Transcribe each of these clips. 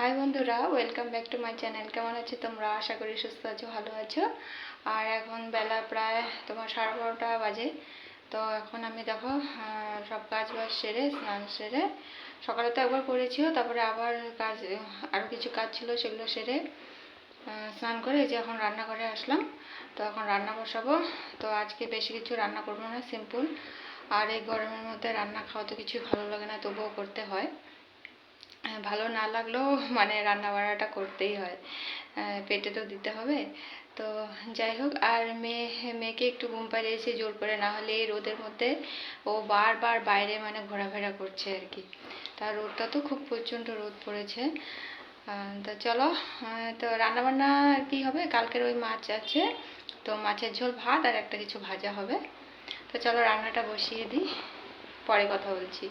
High বন্ধুরা welcome back to my channel কেমন আছো তোমরা? আশা করি সুস্থ আছো ভালো আছো। আর এখন বেলা প্রায় তোমার সাড়ে বারোটা বাজে। তো এখন আমি দেখো সব কাজ বাজ সেরে স্নান সেরে সকালে তো একবার করেছিও তারপরে আবার কাজ আরও কিছু কাজ ছিল সেগুলো সেরে স্নান করে যে এখন রান্নাঘরে আসলাম। তো এখন রান্না বসাবো। তো আজকে বেশি কিছু রান্না করব না সিম্পল আর এই গরমের মধ্যে রান্না খাওয়া তো কিছু ভালো লাগে না তবুও করতে হ্যাঁ, ভালো না লাগলেও মানে রান্না বান্নাটা করতেই হয়। পেটে তো দিতে হবে। তো যাই হোক, আর মেয়ে, মেয়েকে একটু ঘুম পাড়িয়েছি জোর করে। না হলে এই রোদের মধ্যে ও বারবার বাইরে মানে ঘোরাফেরা করছে আর কি। তার রোদটা তো খুব প্রচণ্ড রোদ পড়েছে। তো চলো তো রান্নাবান্না আর কি হবে? কালকের ওই মাছ আছে। তো মাছের ঝোল ভাত আর একটা কিছু ভাজা হবে। তো চলো, রান্নাটা বসিয়ে দিই। পরে কথা বলছি।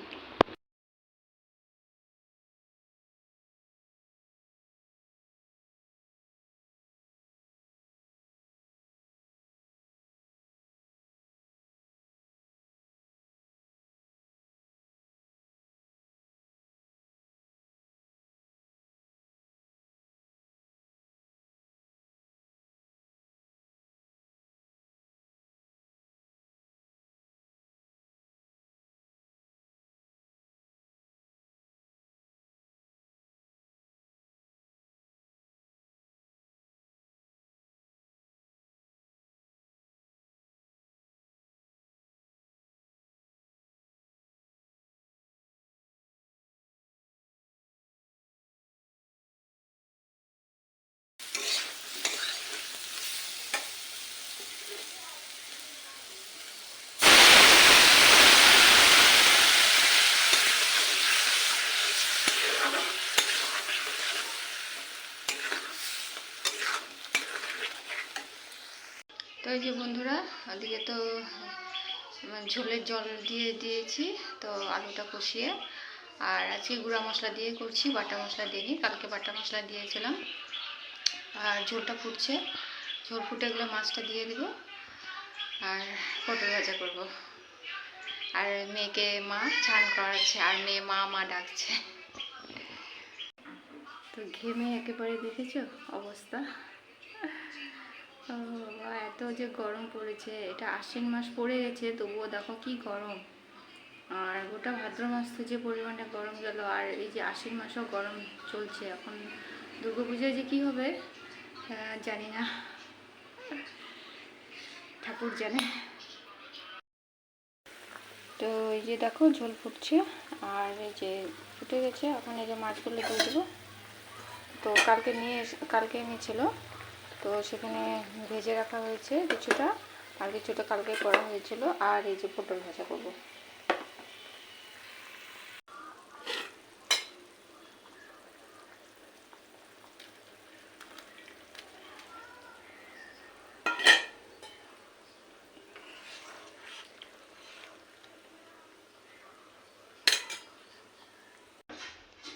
তো যে বন্ধুরা ওদিকে তো ঝোলের জল দিয়ে দিয়েছি, তো আলুটা কষিয়ে। আর আজকে গুঁড়া মশলা দিয়ে করছি, বাটা মশলা দিইনি কালকে বাটা মশলা দিয়েছিলাম। আর ঝোলটা ফুটছে, ঝোল ফুটে গেলে মাছটা দিয়ে দেবো, আর পটল ভাজা করব। আর মেয়েকে মা চান করাচ্ছে, আর মেয়ে মা মা ডাকছে। তো ঘেমে একেবারে, দেখেছ অবস্থা? এত যে গরম পড়েছে, এটা আশ্বিন মাস পড়ে গেছে, তবুও দেখো কি গরম। আর গোটা ভাদ্র মাস তো যে পরিমাণে গরম গেল, আর এই যে আশ্বিন মাসেও গরম চলছে, এখন দুর্গাপূজায় যে কি হবে জানি না। ঠাকুর জানে। তো এই যে দেখো, ঝোল ফুটছে, আর এই যে ফুটে গেছে, এখন এই যে মাছগুলো দিয়ে দেবো। তো কালকে নিয়ে কালকে এনেছিল তো সেখানে ভেজে রাখা হয়েছে কিছুটা। আর কিছুটা কালকে করা হয়েছিল। আর এই যে পটল ভাজা করব।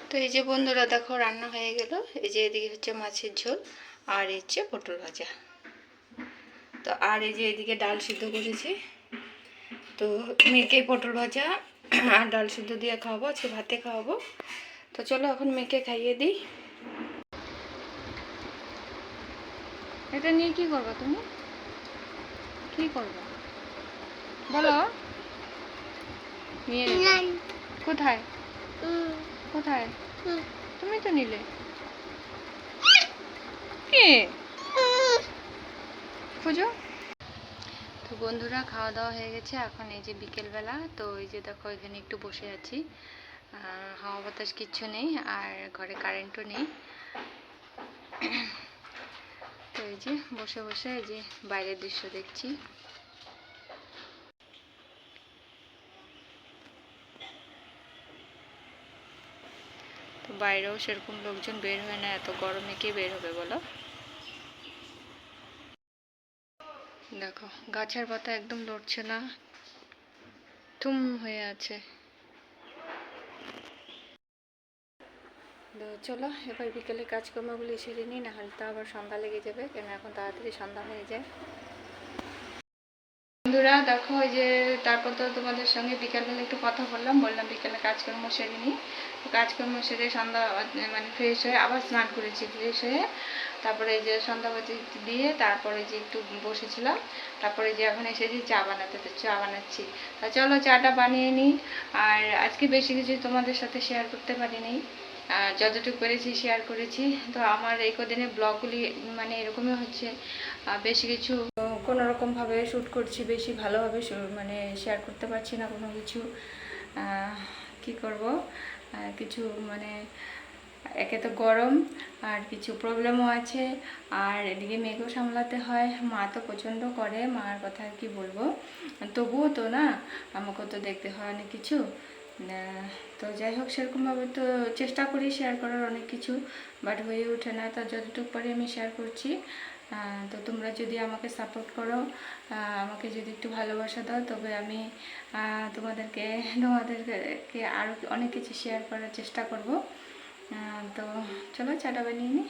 তো এই যে বন্ধুরা, দেখো রান্না হয়ে গেল। এই যে এদিকে হচ্ছে মাছের ঝোল। আর এই হচ্ছে পটল ভাজা। তো আর এই যে এদিকে ডাল সিদ্ধ করেছি। তো মেয়েকে পটল ভাজা আর ডাল সিদ্ধ দিয়ে খাওয়াবো আজকে ভাতে খাওয়াবো। তো চলো এখন মেয়েকে খাইয়ে দিই। এটা নিয়ে কি করবা তুমি? কি করবা? বলো। নিয়ে। কোথায়? কোথায়? তুমি তো নিলে। খুঁজো তো বন্ধুরা খাওয়া দাওয়া হয়ে গেছে। এখন এই যে বিকেলবেলা তো এই যে দেখো এখানে একটু বসে আছি। হাওয়া বাতাস কিচ্ছু নেই আর ঘরে কারেন্টও নেই। তো এই যে বসে বসে এই যে বাইরের দৃশ্য দেখছি। তো বাইরেও সেরকম লোকজন বের হয় না এত গরমে কে বের হবে বলো? দেখো, গাছের পাতা একদম লড়ছে না। থুম হয়ে আছে। তো চলো, এবার বিকেলে কাজকর্মগুলি সেরে নিই না হলে তো আবার সন্ধ্যা লেগে যাবে কেন এখন তাড়াতাড়ি সন্ধ্যা হয়ে যায়। বন্ধুরা, দেখো ওই যে তারপর তো তোমাদের সঙ্গে বিকালবেলা একটু কথা বললাম বললাম বিকালে কাজকর্ম সেরে নিই। কাজকর্ম সেরে সন্ধ্যা মানে ফ্রেশ হয়ে আবার স্নান করেছি ফ্রেশ হয়ে তারপরে এই যে সন্ধ্যাবাতি দিয়ে তারপরে যে একটু বসেছিলাম, তারপরে যে এখন এসেছি চা বানাতে, তো চা বানাচ্ছি। তা চলো চাটা বানিয়ে নিই, আর আজকে বেশি কিছু তোমাদের সাথে শেয়ার করতে পারিনি। যতটুকু পেরেছি শেয়ার করেছি। তো আমার এই কদিনে ব্লগগুলি মানে এরকমই হচ্ছে। বেশি কিছু কোনো রকমভাবে শ্যুট করছি, বেশি ভালোভাবে মানে শেয়ার করতে পারছি না কোনো কিছু। কি করব? কিছু মানে একে তো গরম, আর কিছু প্রবলেমও আছে। আর এদিকে মেয়েকেও সামলাতে হয়। মা তো প্রচণ্ড করে, মার কথা আর কি বলব? তবুও তো না, আমাকেও তো দেখতে হয় অনেক কিছু। তো যাই হোক, সেরকমভাবে তো চেষ্টা করি শেয়ার করার অনেক কিছু। বাট হয়ে ওঠে না, তা যতটুকু পারি আমি শেয়ার করছি। তো তোমরা যদি আমাকে সাপোর্ট করো আমাকে যদি একটু ভালোবাসা দাও, তবে আমি তোমাদেরকে তোমাদেরকে আরও অনেক কিছু শেয়ার করার চেষ্টা করব। তো চলো, চাটা বানিয়ে নিই